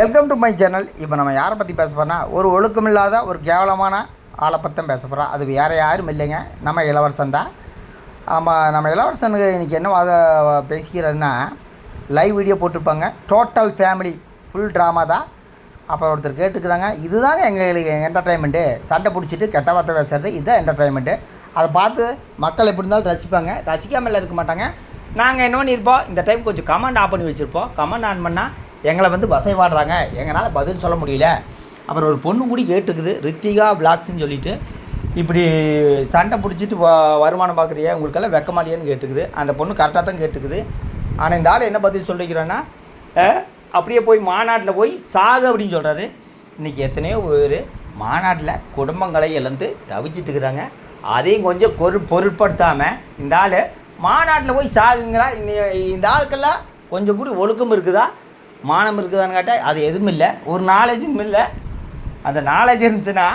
Welcome to my channel இப்போ நம்ம யாரை பற்றி பேச போகிறோம்னா ஒரு ஒழுக்கமில்லாத ஒரு கேவலமான ஆளை பற்றி பேச போகிறோம் அது வேறு யாரும் இல்லைங்க. நம்ம இளவரசன் தான். ஆமாம் நம்ம இளவரசனுக்கு இன்றைக்கி என்ன வாத பேசிக்கிறதுன்னா லைவ் வீடியோ போட்டிருப்பாங்க. டோட்டல் ஃபேமிலி ஃபுல் ட்ராமா தான். அப்புறம் ஒருத்தர் கேட்டுக்கிறாங்க இதுதாங்க எங்களுக்கு என்டர்டைன்மெண்ட்டு சண்டை பிடிச்சிட்டு கெட்ட வார்த்தை பேசுறது இதுதான் என்டர்டைன்மெண்ட்டு அதை பார்த்து மக்கள் எப்படி இருந்தாலும் ரசிப்பாங்க. ரசிக்காமல் இருக்க மாட்டாங்க. நாங்கள் என்ன பண்ணியிருப்போம்? இந்த டைம் கொஞ்சம் கமெண்ட் ஆன் பண்ணி வச்சுருப்போம். கமெண்ட் ஆன் பண்ணால் எங்களை வந்து வசைவாடுறாங்க எங்களால் பதில் சொல்ல முடியல. அப்புறம் ஒரு பொண்ணு கூடி கேட்டுக்குது. ரித்திகா பிளாக்ஸ்ன்னு சொல்லிட்டு. இப்படி சண்டை பிடிச்சிட்டு வ வருமானம் பார்க்குறியா உங்களுக்கெல்லாம் வெக்கமாலியான்னு கேட்டுக்குது. அந்த பொண்ணு கரெக்டாக தான் கேட்டுக்குது. ஆனால் இந்த ஆள் என்ன பதில் சொல்லிக்கிறேன்னா அப்படியே போய் மாநாட்டில் போய் சாகு அப்படின்னு சொல்கிறாரு இன்றைக்கி எத்தனையோ பேர் மாநாட்டில் குடும்பங்களை இழந்து தவிச்சிட்டு இருக்கிறாங்க. அதையும் கொஞ்சம் கொரு பொருட்படுத்தாமல் இந்த ஆள் மாநாட்டில் போய் சாகுங்கிறா. இந்த இந்த ஆளுக்கெல்லாம் கொஞ்சம் கூட ஒழுக்கம் இருக்குதா? மானம் இருக்குதான்னு கேட்டால் அது எதுவும் இல்லை. ஒரு நாலேஜும் இல்லை. அந்த நாலேஜ் இருந்துச்சுன்னா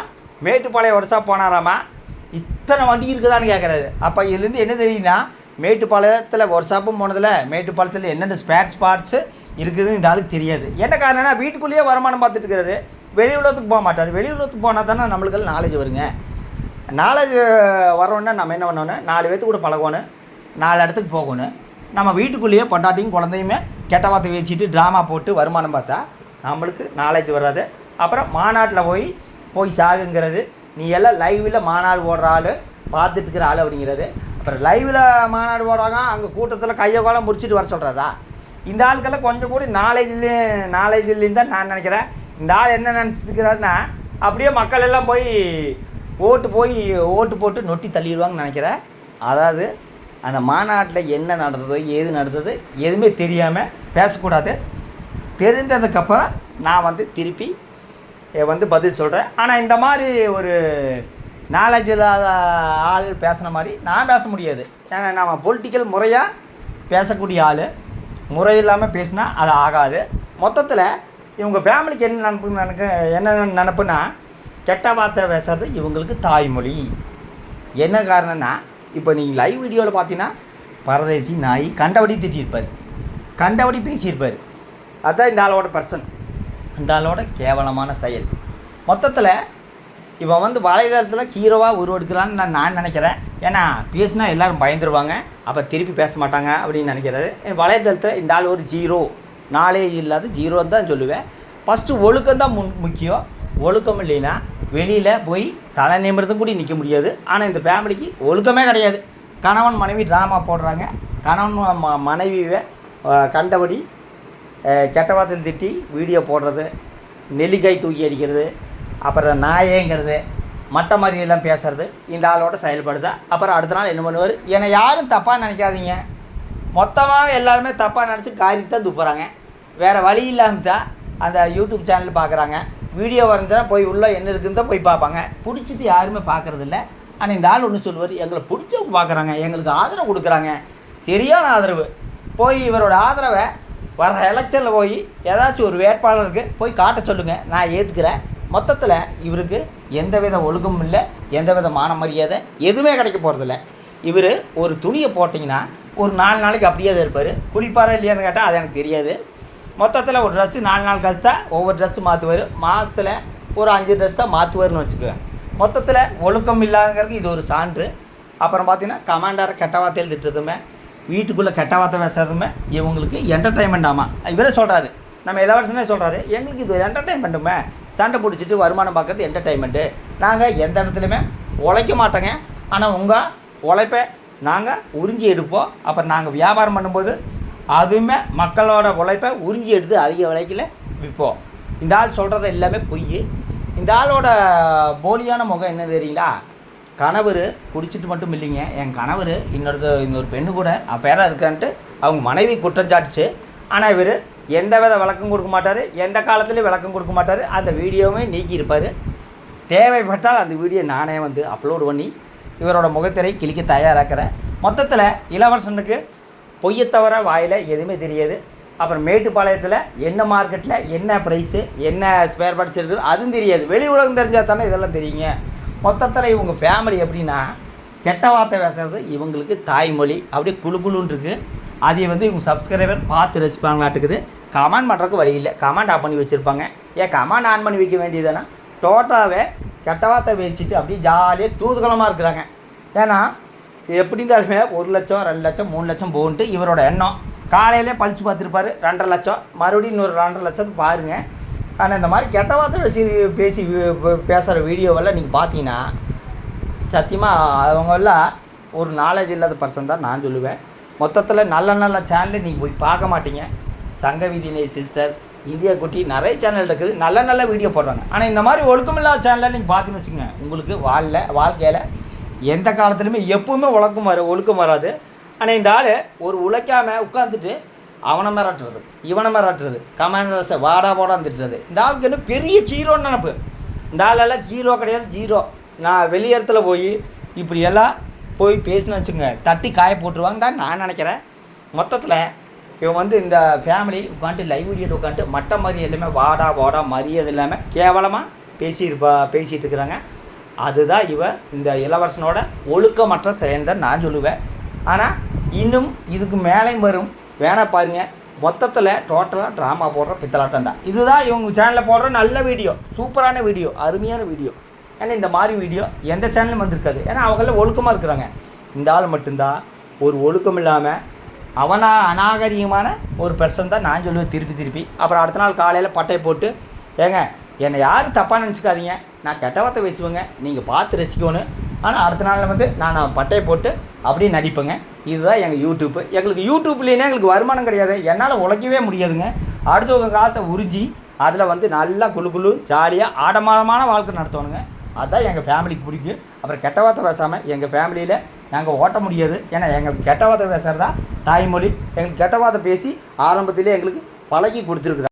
மேட்டுப்பாளையம் ஒர்க்ஷா போனாராமா? இத்தனை வண்டி இருக்குதான்னு கேட்குறாரு அப்போ இதுலேருந்து என்ன தெரியுதுன்னா மேட்டுப்பாளையத்தில் ஒர்க் ஷாப்பும் போனதில் மேட்டுப்பாளையத்தில் என்னென்ன ஸ்பேர் ஸ்பாட்ஸு இருக்குதுன்னு இந்த ஆளுக்கு தெரியாது. என்ன காரணம்னா வீட்டுக்குள்ளேயே வருமானம் பார்த்துட்டு இருக்கிறாரு வெளி உலகத்துக்கு போக மாட்டார். வெளி உலகத்துக்கு போனால் தானே நம்மளுக்கு நாலேஜ் வருங்க. நாலேஜ் வரோன்னா நம்ம என்ன பண்ணணும்? நாலு பேர்த்து கூட பழகணும். நாலு இடத்துக்கு போகணும். நம்ம வீட்டுக்குள்ளேயே பொண்டாட்டியும் குழந்தையுமே கெட்ட வார்த்தை பேசிட்டு ட்ராமா போட்டு வருமானம் பார்த்தா நம்மளுக்கு நாலேஜ் வராது. அப்புறம் மாநாட்டில் போய் போய் சாகுங்கிறாரு. நீ எல்லாம் லைவில் மாநாடு ஓடுற ஆள் பார்த்துட்டு இருக்கிற ஆள் அப்படிங்கிறாரு. அப்புறம் லைவில் மாநாடு ஓடுறாங்க அங்கே கூட்டத்தில் கையை கோலம் முறிச்சிட்டு வர சொல்கிறாரா இந்த ஆளுக்கெல்லாம் கொஞ்சம் கூட நாலேஜ்லேயும் நாலேஜ் இல்லைன்னு தான் நான் நினைக்கிறேன். இந்த ஆள் என்ன நினச்சிட்டு இருக்கிறாருன்னா அப்படியே மக்கள் எல்லாம் போய் ஓட்டு போய் ஓட்டு போட்டு நொட்டி தள்ளிடுவாங்கன்னு நினைக்கிறேன். அதாவது அந்த மாநாட்டில் என்ன நடந்தது ஏது நடந்தது எதுவுமே தெரியாமல் பேசக்கூடாது. தெரிஞ்சதுக்கப்புறம் நான் வந்து திருப்பி வந்து பதில் சொல்கிறேன் ஆனால் இந்த மாதிரி ஒரு நாலேஜ் இல்லாத ஆள் பேசுன மாதிரி நான் பேச முடியாது. ஏன்னா நம்ம பொலிட்டிக்கல் முறையாக பேசக்கூடிய ஆள் முறை இல்லாமல் பேசினா அது ஆகாது. மொத்தத்தில் இவங்க ஃபேமிலிக்கு என்ன நினப்பு நினைக்க என்ன நினப்புனா கெட்ட வார்த்தை பேசுறது இவங்களுக்கு தாய்மொழி. என்ன காரணம்னா இப்போ நீங்கள் லைவ் வீடியோவில் பார்த்தீங்கன்னா பரதேசி நாய் கண்டபடி திட்டியிருப்பார். கண்டபடி பேசியிருப்பார். அதுதான் இந்த ஆளோட பர்சன் இந்த ஆளோட கேவலமான செயல். மொத்தத்தில் இவன் வந்து வலைதளத்தில் ஹீரோவாக உருவெடுக்கலான்னு நான் நான் நினைக்கிறேன். ஏன்னா பேசினா எல்லாரும் பயந்துருவாங்க. அப்போ திருப்பி பேச மாட்டாங்க அப்படின்னு நினைக்கிறாரு. வலைதளத்தில் இந்த ஆள் ஒரு ஜீரோ நாளே இல்லாத ஜீரோன்னு தான் சொல்லுவேன். ஃபஸ்ட்டு ஒழுக்கம் தான் முன் முக்கியம். ஒழுக்கம் இல்லைன்னா வெளியில் போய் தலை நிமிர்ந்தும் கூட நிற்க முடியாது. ஆனால் இந்த ஃபேமிலிக்கு ஒழுக்கமே கிடையாது. கணவன் மனைவி ட்ராமா போடுறாங்க. கணவன் ம- மனைவியை கண்டபடி கெட்ட வார்த்தையில் திட்டி வீடியோ போடுறது நெல்லிக்காய் தூக்கி அடிக்கிறது அப்புறம் நாயேங்கிறது மற்ற மாதிரியெல்லாம் பேசுகிறது பேசுறது இந்த ஆளோட செயல்படுதா. அப்புறம் அடுத்த நாள் என்ன பண்ணுவார்? என்னை யாரும் தப்பாக நினைக்காதீங்க. மொத்தமாக எல்லாருமே தப்பாக நினச்சி காரியத்தான் துப்புறாங்க. வேறு வழி இல்லாமல் தான் அந்த யூடியூப் சேனல் பார்க்குறாங்க வீடியோ வரைஞ்சா போய் உள்ளே என்ன இருக்குன்னு தான் போய் பார்ப்பாங்க. பிடிச்சது யாருமே பார்க்குறதில்ல. ஆனால் இந்த ஆள் ஒன்று சொல்லுவார் எங்களை பிடிச்சவங்க பார்க்குறாங்க எங்களுக்கு ஆதரவு கொடுக்குறாங்க. சரியான ஆதரவு. போய் இவரோட ஆதரவை வர எலெக்ஷனில் போய் ஏதாச்சும் ஒரு வேட்பாளருக்கு போய் காட்ட சொல்லுங்கள் நான் ஏற்றுக்கிறேன் மொத்தத்தில் இவருக்கு எந்த வித ஒழுக்கமும் இல்லை எந்த மான மரியாதை எதுவுமே கிடைக்க போகிறதில்ல இவர் ஒரு துணியை போட்டிங்கன்னா ஒரு நாலு நாளைக்கு அப்படியே தான் இருப்பார். குளிப்பாரா இல்லையான்னு கேட்டால் அது எனக்கு தெரியாது. மொத்தத்தில் ஒரு ட்ரெஸ்ஸு நாலு நாள் காசு தான் ஒவ்வொரு ட்ரெஸ்ஸு மாற்றுவார் மாதத்தில் ஒரு அஞ்சு ட்ரெஸ் தான் மாற்றுவார்னு வச்சுக்குவேன் மொத்தத்தில் ஒழுக்கம் இல்லாதங்கிறதுக்கு இது ஒரு சான்று. அப்புறம் பார்த்தீங்கன்னா கமாண்டரை கெட்ட வார்த்தையில் திட்டுறதுமே வீட்டுக்குள்ளே கெட்ட வார்த்தை பேசுறதுமே இவங்களுக்கு என்டர்டைன்மெண்ட் ஆமாம் இவரே சொல்கிறாரு நம்ம இளவரசனே சொல்கிறாரு எங்களுக்கு இது ஒரு என்டர்டைன்மெண்ட்டுமே சண்டை பிடிச்சிட்டு வருமானம் பார்க்குறது என்டர்டைன்மெண்ட்டு நாங்கள் எந்த இடத்துலையுமே உழைக்க மாட்டோங்க. ஆனால் உங்கள் உழைப்பை நாங்கள் உறிஞ்சி எடுப்போம். அப்புறம் நாங்கள் வியாபாரம் பண்ணும்போது அதுவுமே மக்களோட உழைப்பை உறிஞ்சி எடுத்து அதிக விலைக்கில் விற்போம். இந்த ஆள் சொல்கிறது எல்லாமே பொய் இந்த ஆளோட போலியான முகம் என்ன தெரியுங்களா? கணவர் குடிச்சிட்டு மட்டும் இல்லைங்க. என் கணவர் இன்னொரு இன்னொரு பெண்ணு கூட பேராக இருக்கான்ட்டு அவங்க மனைவி குற்றம் சாட்டுச்சு. ஆனால் இவர் எந்த வித விளக்கம் கொடுக்க மாட்டார் எந்த காலத்துலையும் விளக்கம் கொடுக்க மாட்டார். அந்த வீடியோவுமே நீக்கியிருப்பார். தேவைப்பட்டால் அந்த வீடியோ நானே வந்து அப்லோட் பண்ணி இவரோட முகத்திரை கிழிக்க தயாராக்கிறேன். மொத்தத்தில் இளவரசனுக்கு பொய்யை தவிர வாயில் எதுவுமே தெரியாது. அப்புறம் மேட்டுப்பாளையத்தில் என்ன மார்க்கெட்டில் என்ன ப்ரைஸு என்ன ஸ்பேர் பார்ட்ஸ் இருக்குது அதுவும் தெரியாது. வெளி உலகம் தெரிஞ்சால் தானே இதெல்லாம் தெரியுங்க. மொத்தத்தில் இவங்க ஃபேமிலி எப்படின்னா கெட்ட வார்த்தை பேசுறது இவங்களுக்கு தாய்மொழி. அப்படியே குழு குழுன்னு இருக்குது அதை வந்து இவங்க சப்ஸ்கிரைபர் பார்த்து ரசிப்பாங்களாட்டுக்குது கமெண்ட் பண்ணுறதுக்கு வழி இல்லை. கமெண்ட் ஆஃப் பண்ணி வச்சுருப்பாங்க. ஏன் கமெண்ட் ஆன் பண்ணி வைக்க வேண்டியதுன்னா டோட்டாவே கெட்ட வார்த்தை பேசிட்டு அப்படியே ஜாலியாக தூதுகலமாக இருக்கிறாங்க. ஏன்னா எப்படி இருந்தாலுமே ஒரு லட்சம் ரெண்டு லட்சம் மூணு லட்சம் போகுன்ட்டு இவரோட எண்ணம். காலையிலே பழிச்சு பார்த்துருப்பாரு ரெண்டரை லட்சம். மறுபடியும் இன்னொரு ரெண்டரை லட்சத்துக்கு பாருங்கள் ஆனால் இந்த மாதிரி கெட்ட வார்த்தை பேசி பேசுகிற வீடியோவெல்லாம் நீங்கள் பார்த்தீங்கன்னா சத்தியமாக அவங்கெல்லாம் ஒரு நாலேஜ் இல்லாத பர்சன் தான் நான் சொல்லுவேன். மொத்தத்தில் நல்ல நல்ல சேனலை நீங்கள் போய் பார்க்க மாட்டீங்க. சங்க விதினை சிஸ்டர் இந்தியா குட்டி நிறைய சேனல் இருக்குது. நல்ல நல்ல வீடியோ போடுறாங்க. ஆனால் இந்த மாதிரி ஒழுக்கமில்லாத சேனலை நீங்கள் பார்த்துன்னு வச்சுக்கோங்க உங்களுக்கு வாழல வாழ்க்கையில் எந்த காலத்துலையுமே எப்பவுமே ஒழுக்கம் வர ஒழுக்கம் வராது. ஆனால் இந்த ஆள் ஒரு உழைக்காமல் உட்காந்துட்டு அவனை மிராட்டுறது இவனை மிராட்டுறது கமாண்டர்ஸை வாடா போடான்னு திட்டுறது. இந்த ஆளுக்கு என்ன பெரிய ஜீரோன்னு நினப்பு. இந்த ஆளெல்லாம் ஜீரோ கிடையாது ஜீரோ நான் வெளியிடத்துல போய் இப்படியெல்லாம் போய் பேசினு வச்சுங்க தட்டி காய போட்டுருவாங்கடான்னு நான் நினைக்கிறேன். மொத்தத்தில் இவன் வந்து இந்த ஃபேமிலி உட்காந்துட்டு லைவ் வீடியோ உட்காந்துட்டு மட்ட மாதிரி எல்லாமே வாடா வாடா மரியாதை இல்லாமல் கேவலமாக பேசியிருப்பா பேசிகிட்டு இருக்கிறாங்க. அதுதான் இவ இந்த இளவரசனோட ஒழுக்கமற்ற செயல் தான் நான் சொல்லுவேன். ஆனால் இன்னும் இதுக்கு மேலே வரும். வேணா பாருங்கள் மொத்தத்தில் டோட்டலாக ட்ராமா போடுற பித்தலாட்டம் தான் இதுதான் இவங்க சேனலில் போடுற நல்ல வீடியோ சூப்பரான வீடியோ அருமையான வீடியோ ஏன்னா இந்த மாதிரி வீடியோ எந்த சேனலும் வந்திருக்காது. ஏன்னா அவங்களாம் ஒழுக்கமாக இருக்கிறாங்க. இந்த ஆள் மட்டும்தான். ஒரு ஒழுக்கம் இல்லாமல் அவனா அநாகரிகமான ஒரு பெர்சன் தான் நான் சொல்லுவேன். திருப்பி திருப்பி. அப்புறம் அடுத்த நாள் காலையில் பட்டையை போட்டு ஏங்க என்னை யாரும் தப்பாக நினச்சிக்காதீங்க. நான் கெட்ட வார்த்தை பேசுவேங்க. நீங்கள் பார்த்து ரசிக்கணும். ஆனால் அடுத்த நாளில் வந்து நான் நான் பட்டையை போட்டு அப்படியே நடிப்பேங்க. இதுதான் எங்கள் யூடியூப்பு. எங்களுக்கு யூடியூப்லேயே எங்களுக்கு வருமானம் கிடையாது. என்னால் உழைக்கவே முடியாதுங்க. அடுத்தவங்க காசை உறிஞ்சி அதில் வந்து நல்லா குளு குழு ஜாலியாக ஆடம்பரமான வாழ்க்கை நடத்தணுங்க. அதுதான் எங்கள் ஃபேமிலிக்கு பிடிக்கும். அப்புறம் கெட்ட வார்த்தை பேசாமல் எங்கள் ஃபேமிலியில் நாங்கள் ஓட்ட முடியாது. ஏன்னா எங்களுக்கு கெட்ட வார்த்தை பேசுகிறதா தாய்மொழி. எங்களுக்கு கெட்ட வார்த்தை பேசி ஆரம்பத்திலே எங்களுக்கு பழகி கொடுத்துருக்குறா